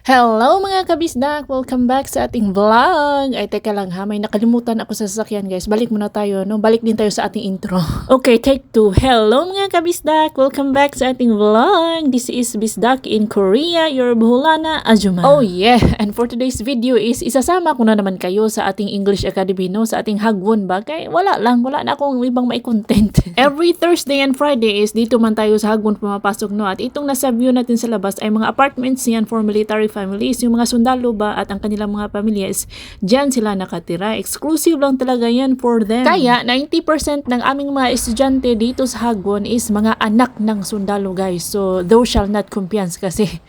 Hello mga kabisdak! Welcome back sa ating vlog! Ay teka lang ha, may nakalimutan ako sa sasakyan guys. Balik muna tayo, no? Balik din tayo sa ating intro. Okay, take two. Hello mga kabisdak! Welcome back sa ating vlog! This is Bisdak in Korea, your Buholana Ajuma. Oh yeah! And for today's video is isasama ko na naman kayo sa ating English Academy, no? Sa ating hagwon ba? Kaya wala lang, wala na akong ibang may content. Every Thursday and Friday is dito man tayo sa hagwon pumapasok, no? At itong nasa view natin sa labas ay mga apartments yan for military families. Yung mga sundalo ba at ang kanilang mga pamilya is dyan sila nakatira. Exclusive lang talaga yan for them. Kaya 90% ng aming mga estudyante dito sa Hagwon is mga anak ng sundalo guys. So those shall not compiance kasi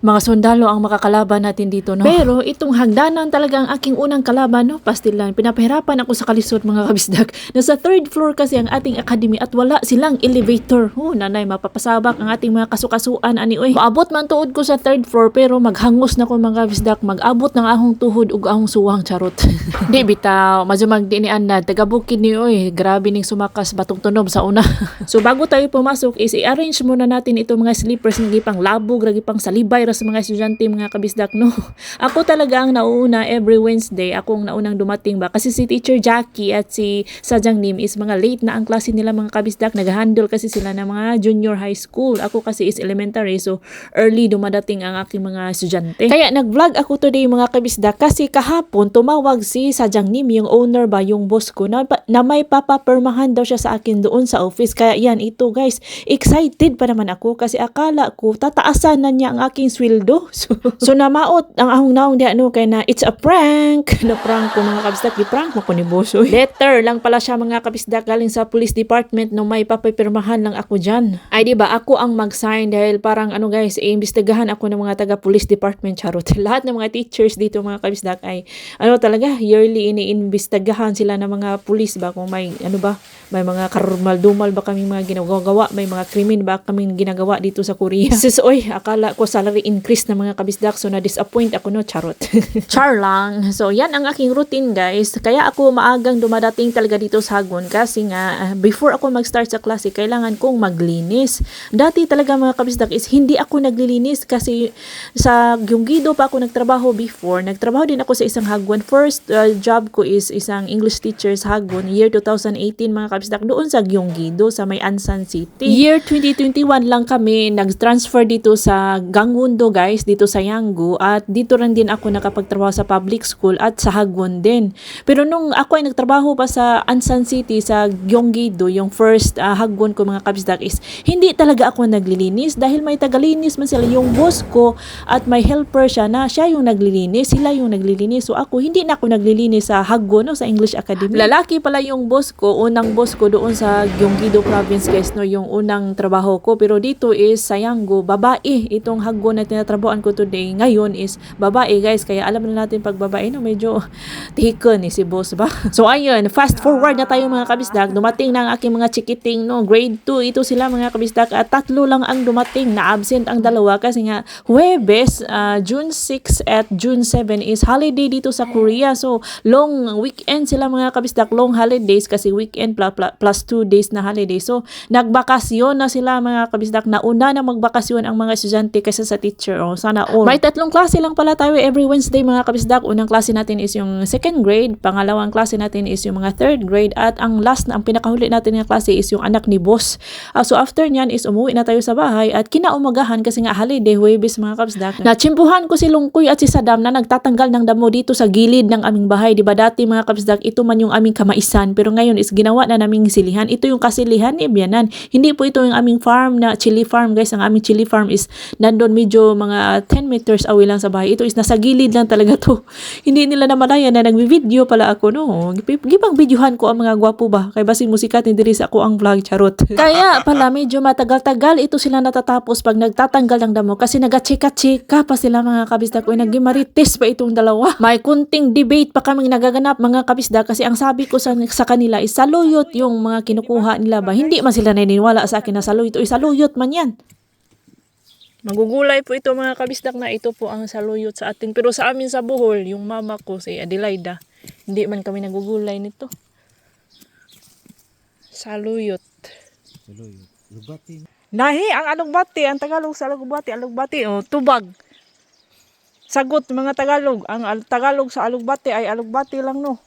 mga sundalo ang makakalaban natin dito, no? Pero itong hagdanan talaga ang aking unang kalaban, no? Pastilan. Pinapahirapan ako sa kalisod, mga kabisdak. Nasa third floor kasi ang ating academy at wala silang elevator. Oh, nanay, mapapasabak ang ating mga kasukasuan, ani, oy. Maabot man tuod ko sa third floor, pero maghangos na ko, mga kabisdak. Mag-abot ng ahong tuhod ug ahong suwang, charot. Di bitaw, mazumag di ni Anna, taga bukid ni, oy. Grabe ning sumakas batong tunog sa una. so, bago tayo pumasok, is i-arrange muna natin itong mga slippers ng gipang labog, pang salibay ra sa mga estudyante, mga kabisdak, no? Ako talaga ang nauuna every Wednesday, akong naunang dumating ba? Kasi si Teacher Jackie at si Sajang Nim is mga late na ang klase nila mga kabisdak. Nag-handle kasi sila ng mga junior high school. Ako kasi is elementary, so early dumadating ang aking mga estudyante. Kaya nag-vlog ako today mga kabisdak kasi kahapon tumawag si Sajang Nim, yung owner ba, yung boss ko, na, na may papapermahan daw siya sa akin doon sa office. Kaya yan, ito guys, excited pa naman ako kasi akala ko tataasan na niya ang aking sweldo. So, so namaot ang ahong naong di ano kay na it's a prank. Na prank ko mga kabisdak, di prank mo ko ni boss. oy. Letter lang pala siya mga kabisdak galing sa police department no may papapirmahan lang ako dyan. Ay di ba ako ang mag-sign dahil parang ano guys, iimbestigahan ako ng mga taga police department charot. Lahat ng mga teachers dito mga kabisdak ay ano talaga yearly iniimbestigahan sila ng mga police ba kung may ano ba may mga karumal-dumal ba kaming mga ginagawa, may mga krimen ba kaming ginagawa dito sa Korea. Sis, oy, akala ko salary increase na mga kabisdak, so na-disappoint ako no, charot. Char lang. So, yan ang aking routine, guys. Kaya ako maagang dumadating talaga dito sa Hagon kasi nga, ah, before ako mag-start sa klase, kailangan kong maglinis. Dati talaga mga kabisdak is hindi ako naglilinis kasi sa Gyeonggi-do pa ako nagtrabaho before. Nagtrabaho din ako sa isang Hagwon. First uh, job ko is isang English teacher sa Hagwon, year 2018 mga kabisdak, doon sa Gyeonggi-do sa may Ansan City. Year 2021 lang kami nag-transfer dito sa Gangwon-do guys, dito sa Yanggu at dito rin din ako nakapagtrabaho sa public school at sa Hagwon din. Pero nung ako ay nagtrabaho pa sa Ansan City sa Gyeonggi-do, yung first uh, Hagwon ko mga kabisdak is hindi talaga ako naglilinis dahil may tagalinis man sila yung boss ko at may helper siya na siya yung naglilinis, sila yung naglilinis. So ako hindi na ako naglilinis sa Hagwon o sa English Academy. Lalaki pala yung boss ko, unang boss ko doon sa Gyeonggi-do province guys no, yung unang trabaho ko. Pero dito is sa Yanggu, babae itong Hagwon na tinatrabahoan ko today. Ngayon is babae guys, kaya alam na natin pag babae no, medyo taken ni si boss ba. So ayun, fast forward na tayo mga kabisdak. Dumating na ang aking mga chikiting no, grade 2 ito sila mga kabisdak at tatlo lang ang dumating na absent ang dalawa kasi nga Huwebes, uh, June 6 at June 7 is holiday dito sa Korea. So long weekend sila mga kabisdak, long holidays kasi weekend plus, plus 2 days na holiday. So nagbakasyon na sila mga kabisdak na una na magbakasyon ang mga estudyante kaysa sa teacher. Oh, sana all. May tatlong klase lang pala tayo every Wednesday mga kabisdak. Unang klase natin is yung second grade, pangalawang klase natin is yung mga third grade at ang last na ang pinakahuli natin na klase is yung anak ni boss. Uh, so after nyan is umuwi na tayo sa bahay at kinaumagahan kasi nga holiday, Huwebes mga kabisdak. Nachimpuhan ko si Lungkoy at si Sadam na nagtatanggal ng damo dito sa gilid ng aming bahay. Di ba dati mga kabisdak, ito man yung aming kamaisan pero ngayon is ginawa na naming silihan. Ito yung kasilihan ni Bianan. Hindi po ito yung aming farm na chili farm guys. Ang aming chili farm is nandun medyo mga 10 meters away lang sa bahay. Ito is nasa gilid lang talaga to. Hindi nila namalayan na nagbi-video pala ako no. Gipang videohan ko ang mga gwapo ba. Kay basi musikat hindi rin sa ako ang vlog charot. Kaya pala medyo matagal-tagal ito sila natatapos pag nagtatanggal ng damo kasi nagachika-chika pa sila mga kabisdak ko nagimarites pa itong dalawa. May kunting debate pa kaming nagaganap mga kabisdak kasi ang sabi ko sa, sa kanila is saluyot yung mga kinukuha nila ba. Hindi man sila naniniwala sa akin na saluyot. Uy, saluyot man yan. Magugulay po ito mga kabisdak na ito po ang saluyot sa atin. Pero sa amin sa Bohol, yung mama ko si Adelaida, hindi man kami nagugulay nito. Saluyot. Saluyot. Lubati. Nahi, ang alugbati, ang Tagalog sa alugbati, alugbati, oh, tubag. Sagot mga Tagalog. Ang al- Tagalog sa alugbati ay alugbati lang no.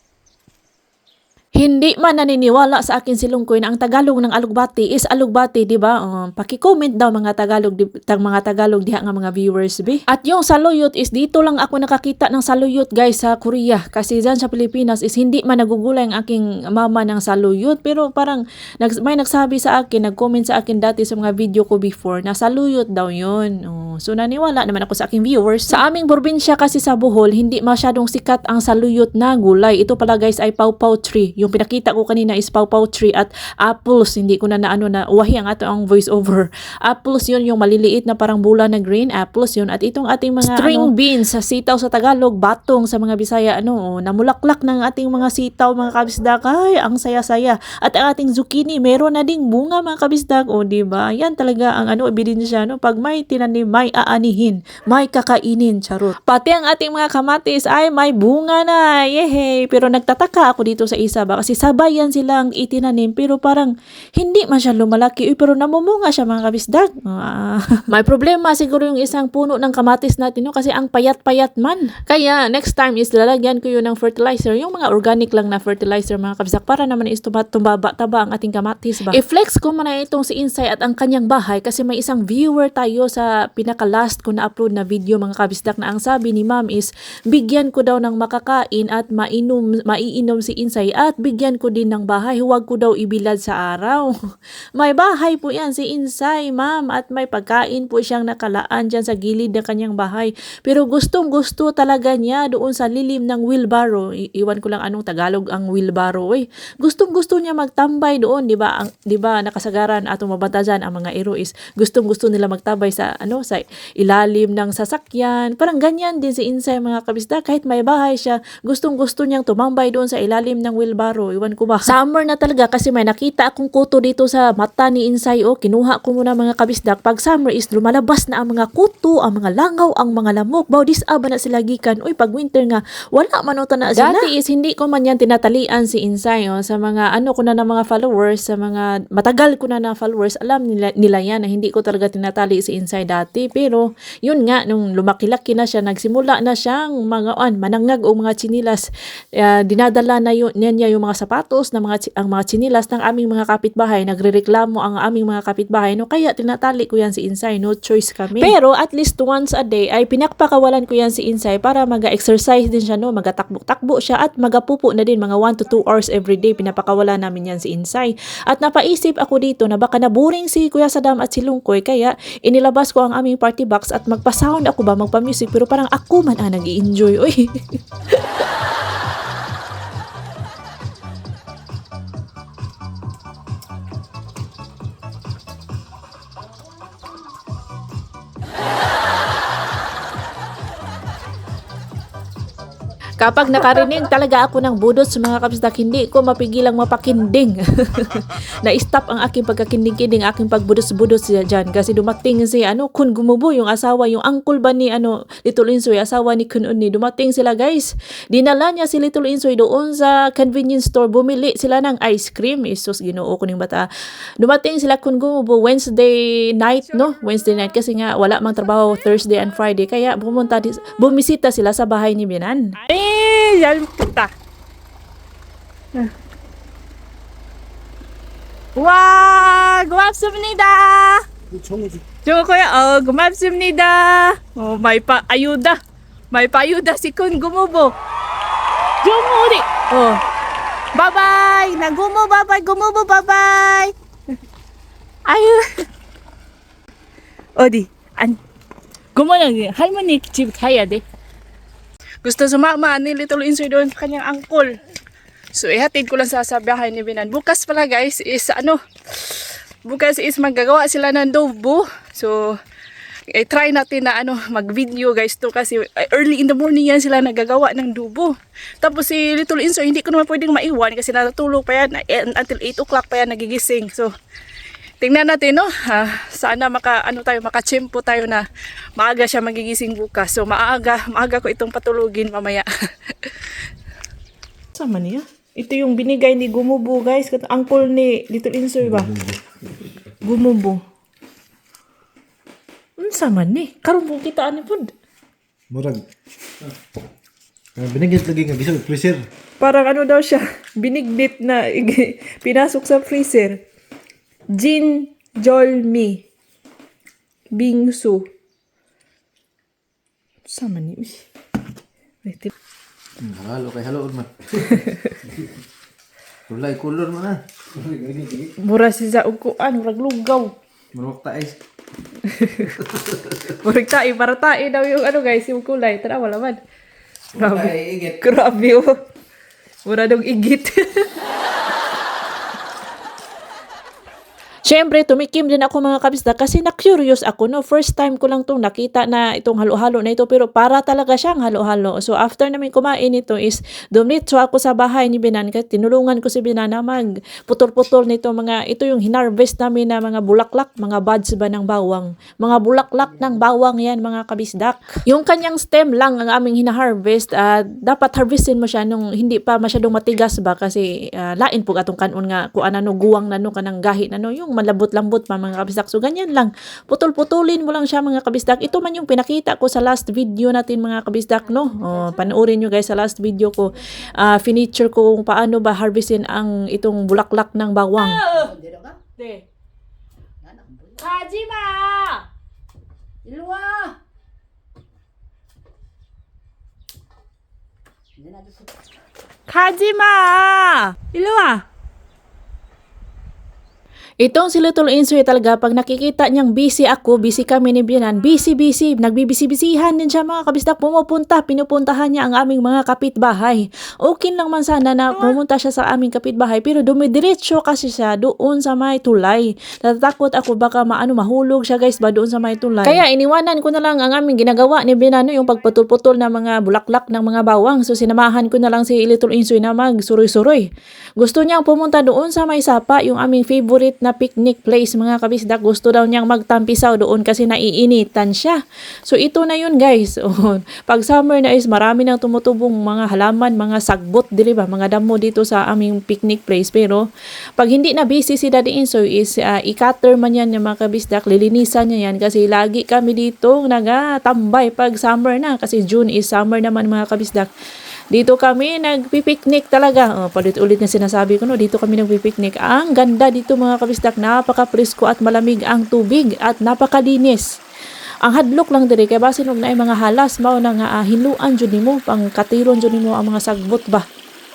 Hindi man naniniwala sa akin si Lungkoy na ang Tagalog ng alugbati is alugbati, di ba? Um, paki-comment daw mga Tagalog, di, tang mga Tagalog diha nga mga viewers be. At yung saluyot is dito lang ako nakakita ng saluyot guys sa Korea kasi dyan sa Pilipinas is hindi man nagugulay ang aking mama ng saluyot pero parang nags, may nagsabi sa akin, nag-comment sa akin dati sa mga video ko before na saluyot daw yun. Oh, so naniwala naman ako sa aking viewers. Sa aming probinsya kasi sa Bohol, hindi masyadong sikat ang saluyot na gulay. Ito pala guys ay pawpaw tree. Yung pinakita ko kanina is pawpaw tree at apples. Hindi ko na naano na uwahi ang ato ang voice over. Apples yun yung maliliit na parang bula na green. Apples yun. At itong ating mga string beans sa sitaw sa Tagalog, batong sa mga Bisaya, ano, namulaklak ng ating mga sitaw, mga kabisdak. Ay, ang saya-saya. At ang ating zucchini, meron na ding bunga mga kabisdak. O, di ba? Yan talaga ang ano, ebidensya, no? Pag may tinanim, may aanihin, may kakainin, charot. Pati ang ating mga kamatis ay may bunga na. Yehey! Pero nagtataka ako dito sa isa ba? Kasi sabayan silang itinanim, pero parang hindi man siya lumalaki. Uy, pero namumunga siya mga kabisdak. Ah, may problema siguro yung isang puno ng kamatis natin, no? Kasi ang payat-payat man. Kaya, next time is lalagyan ko yun ng fertilizer. Yung mga organic lang na fertilizer, mga kabisdak, para naman is tumaba-taba ang ating kamatis ba? I-flex ko muna itong si Insay at ang kanyang bahay kasi may isang viewer tayo sa pinaka-last ko na upload na video, mga kabisdak, na ang sabi ni ma'am is, bigyan ko daw ng makakain at mainom, maiinom si Insay at bigyan ko din ng bahay. Huwag ko daw ibilad sa araw. may bahay po yan si Insay, ma'am, at may pagkain po siyang nakalaan dyan sa gilid ng kanyang bahay. Pero gustong gusto talaga niya doon sa lilim ng wheelbarrow. I- iwan ko lang anong Tagalog ang wheelbarrow eh. Gustong gusto niya magtambay doon, 'di ba? Ang 'di ba nakasagaran atong mabantajan ang mga iro is gustong gusto nila magtabay sa ano sa ilalim ng sasakyan. Parang ganyan din si Insay mga kabisda kahit may bahay siya, gustong gusto niyang tumambay doon sa ilalim ng wheelbarrow. Iwan ko ba? Summer na talaga kasi may nakita akong kuto dito sa mata ni Insay. Oh, kinuha ko muna mga kabisdak. Pag summer is lumalabas na ang mga kuto, ang mga langaw, ang mga lamok. Baw, disaba na sila gikan. Uy, pag winter nga, wala man o na sila. Dati is hindi ko man yan tinatalian si Insay. Oh, sa mga ano ko na ng mga followers, sa mga matagal ko na na followers, alam nila, nila yan na hindi ko talaga tinatali si Insay dati. Pero, yun nga, nung lumaki-laki na siya, nagsimula na siyang mga an, manangag o mga chinilas. Uh, dinadala na yun, niya yung mga sapatos, na mga, ang mga chinilas ng aming mga kapitbahay. Nagrereklamo ang aming mga kapitbahay. No? Kaya tinatali ko yan si Insay. No choice kami. Pero at least once a day ay pinakpakawalan ko yan si Insay para mag-exercise din siya. No? Magatakbo-takbo siya at magapupo na din mga 1 to 2 hours every day. Pinapakawalan namin yan si Insay. At napaisip ako dito na baka naburing si Kuya Sadam at si Lungkoy kaya inilabas ko ang aming party box at magpa-sound ako ba, magpa-music pero parang ako man ang nag enjoy Uy. Kapag nakarinig talaga ako ng budot sa mga kapsdak, hindi ko mapigilang mapakinding. Na-stop ang aking pagkakinding-kinding, aking pagbudot-budot siya dyan. Kasi dumating si ano, Kun Gumubo, yung asawa, yung uncle ba ni ano, Little Insoy, asawa ni Kun Uni. Dumating sila guys. Dinala niya si Little Insoy doon sa convenience store. Bumili sila ng ice cream. Isus, ginoo ko ng bata. Dumating sila Kun Gumubo Wednesday night, no? Wednesday night kasi nga wala mang trabaho Thursday and Friday. Kaya pumunta, bumisita sila sa bahay ni Binan. Ay, 제일 얇겠다. 응. 와, 고맙습니다. 그 좋고요. 어, 고맙습니다. 어, 마이파 아유다. 마이 파유다 시콘 고모보. 정우리. 어. 바바이. 나 고모 바바이. 고모보 바바이. 아유. 어디? 안. 고모는 할머니 집 가야 돼. Gusto sumama ni Little Insoy doon sa kanyang angkol. So, ihatid ko lang sa, sa bahay ni Binan. Bukas pala guys is ano, bukas is magagawa sila ng dobo. So, eh, try natin na ano, mag-video guys to kasi eh, early in the morning yan sila nagagawa ng dubo. Tapos si Little Insoy, hindi ko naman pwedeng maiwan kasi natutulog pa yan eh, until 8 o'clock pa yan nagigising. So, tingnan natin no, Ah, sana maka ano tayo makachempo tayo na maaga siya magigising bukas. So maaga, maaga ko itong patulugin mamaya. Sama niya? Ito yung binigay ni Gumubo guys, kat angkol ni Little Insoy ba? Gumubo. Unsa man ni? Karon po kita ani pud. Murag. Ah, binigyan lagi nga gisag freezer. Parang ano daw siya, binignit na pinasok sa freezer. Jin Jolmi. Bingsu. Sama ni. Wait, halo kay halo man. Kulay kulor man ah. Mura si sa uguan, murag lugaw. Manok taes. Murag tae, para tae daw yung ano guys, yung kulay. Tara, wala man. Grabe. Grabe oh. Mura dong igit. Siyempre, tumikim din ako mga kabisda kasi na-curious ako, no? First time ko lang itong nakita na itong halo-halo na ito, pero para talaga siyang halo-halo. So, after namin kumain ito is, dumitso ako sa bahay ni Binan, kasi tinulungan ko si Binan na mag putol-putol nito mga, ito yung hinarvest namin na mga bulaklak, mga buds ba ng bawang. Mga bulaklak ng bawang yan, mga kabisdak. Yung kanyang stem lang ang aming hinaharvest, at dapat harvestin mo siya nung hindi pa masyadong matigas ba, kasi ah, lain po atong kanon nga, kung ano, guwang na no, kanang gahi na no, yung malambot-lambot pa mga kabisdak. So, ganyan lang. Putol-putulin mo lang siya mga kabisdak. Ito man yung pinakita ko sa last video natin mga kabisdak, no? Oh, panoorin nyo guys sa last video ko. Ah, finiture ko kung paano ba harvestin ang itong bulaklak ng bawang. De. Kajima! 일로와! 이제 나도 그 Kajima! Itong si Little Insoy talaga, pag nakikita niyang busy ako, busy kami ni Bianan, busy-busy, nagbibisi-bisihan din siya mga kabisdak, pumupunta, pinupuntahan niya ang aming mga kapitbahay. Okay lang man sana na pumunta siya sa aming kapitbahay, pero dumidiretso kasi siya doon sa may tulay. Natatakot ako baka maano mahulog siya guys ba doon sa may tulay. Kaya iniwanan ko na lang ang aming ginagawa ni Bianan, yung pagputol-putol ng mga bulaklak ng mga bawang. So sinamahan ko na lang si Little Insoy na magsuroy-suroy. Gusto niyang pumunta doon sa may sapa, yung aming favorite na picnic place mga kabisdak. Gusto daw niyang magtampisaw doon kasi naiinitan siya. So ito na yun guys. Oh, Pag summer na is marami nang tumutubong mga halaman, mga sagbot, di ba? Mga damo dito sa aming picnic place. Pero pag hindi na busy si Daddy Insoy is uh, i-cutter man yan yung mga kabisdak. Lilinisan niya yan kasi lagi kami dito nagatambay pag summer na. Kasi June is summer naman mga kabisdak. Dito kami nagpipiknik talaga. Oh, palit-ulit na sinasabi ko, no? Dito kami nagpipiknik. Ang ganda dito mga kabisdak. Napaka-presko at malamig ang tubig at napakalinis. Ang hadlok lang diri kay basin og naay mga halas mao na nga ah, hinuan jud nimo pang katiron jud nimo ang mga sagbot ba.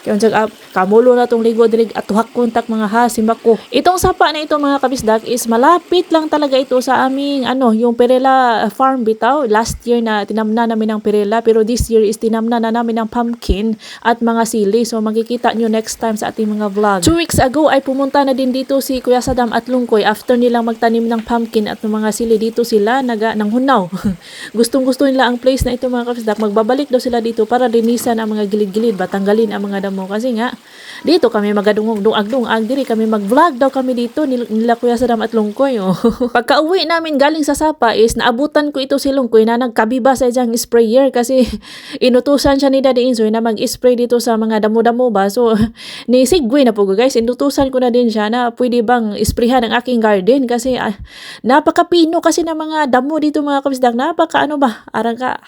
Kaya unsag ah, kamulo na tong ligo diri at tuhak kontak mga hasimako. Itong sapa na ito mga kabisdak is malapit lang talaga ito sa aming ano yung Perela farm bitaw. Last year na tinamna namin ng Perela pero this year is tinamna na namin ng pumpkin at mga sili. So makikita nyo next time sa ating mga vlog. Two weeks ago ay pumunta na din dito si Kuya Sadam at Lungkoy after nilang magtanim ng pumpkin at ng mga sili dito sila naga ng hunaw. Gustong gusto nila ang place na ito mga kabisdak. Magbabalik daw sila dito para linisan ang mga gilid-gilid ba tanggalin ang mga damo kasi nga dito kami magadungog dungag-dungag diri kami mag-vlog daw kami dito nil- nila Kuya Sadam at Lungkoy. Oh. Pagka-uwi namin galing sa Sapa is naabutan ko ito si Lungkoy na nagkabiba sa iyang sprayer kasi inutusan siya ni Daddy Insoy na mag-spray dito sa mga damo-damo ba. So ni Sigway na po guys, inutusan ko na din siya na pwede bang isprayhan ang aking garden kasi ah, napakapino kasi ng mga damo dito mga kabisdak. Napaka ano ba, arang ka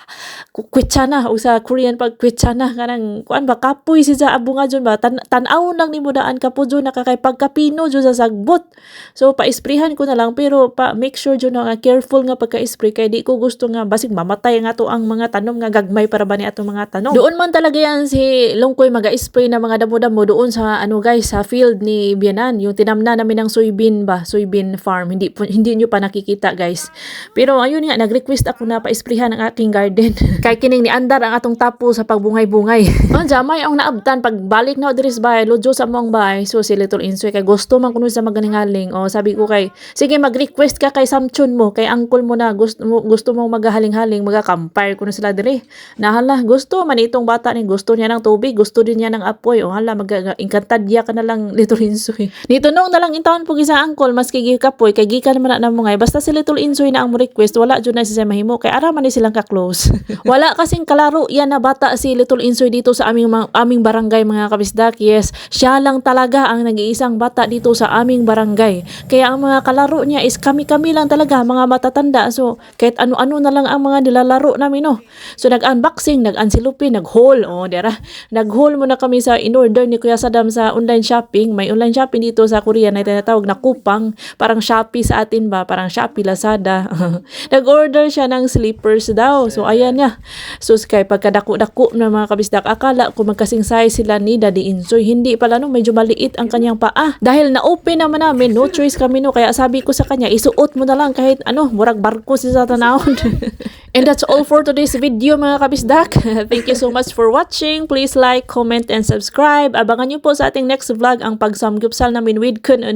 kwitsa na o sa Korean pag kwitsa na kanang kuan ba kapoy si sa abunga dyan ba? Tan tan-awon lang nimo daan kapo dyan. Nakakay pagkapino dyan sa sagbot. So pa-sprayhan ko na lang. Pero pa make sure dyan na nga careful nga pagka-spray. Kay di ko gusto nga basig mamatay nga to ang mga tanom nga gagmay para ba ni atong mga tanom doon man talaga yan si Lungkoy maga-spray na mga damo-damo doon sa ano guys sa field ni Bianan. Yung tinamna namin ng soybean ba? Soybean farm. Hindi po- hindi nyo pa nakikita guys. Pero ayun nga nag-request ako na pa-sprayhan ang aking garden. Kay kining ni andar ang atong tapo sa pagbungay-bungay. Anja may ang naabtan pag balik na diri sa bahay lodyo sa mong bahay so si Little Insoy kay gusto man kuno sa magalingaling o sabi ko kay sige mag-request ka kay Samchun mo kay uncle mo na gusto mo gusto mong magahaling-haling magakampire kuno sila diri. Nahala gusto man itong bata ni gusto niya ng tubig gusto din niya ng apoy. O hala mag inkantadya ka na lang Little Insoy. Dito nung na lang intawon po sa uncle mas kay kapoy kay gikan man na mo ngay basta si Little Insoy na ang mo request wala jud na siya mahimo kay ara man ni silang ka-close. Wala kasing kalaro yan na bata si Little Insoy dito sa aming aming barangay barangay mga kabisdak. Yes, siya lang talaga ang nag-iisang bata dito sa aming barangay. Kaya ang mga kalaro niya is kami-kami lang talaga, mga matatanda. So, kahit ano-ano na lang ang mga nilalaro namin, no. So, nag-unboxing, nag-unsilupin, nag-haul. Oh, dera. Nag-haul muna kami sa in-order ni Kuya Saddam sa online shopping. May online shopping dito sa Korea na tinatawag na kupang. Parang Shopee sa atin ba? Parang Shopee, Lazada. Nag-order siya ng slippers daw. So, ayan niya. So, kay pagkadako-dako na mga kabisdak, akala ko magkasing size sila ni Daddy Insoy. Hindi pala no, medyo maliit ang kanyang paa. Dahil na-open naman namin, no choice kami no. Kaya sabi ko sa kanya, isuot mo na lang kahit ano, murag barko si sa tanawon. And that's all for today's video mga kabisdak. Thank you so much for watching. Please like, comment, and subscribe. Abangan niyo po sa ating next vlog ang pagsamgyupsal namin with Kun.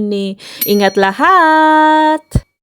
Ingat lahat!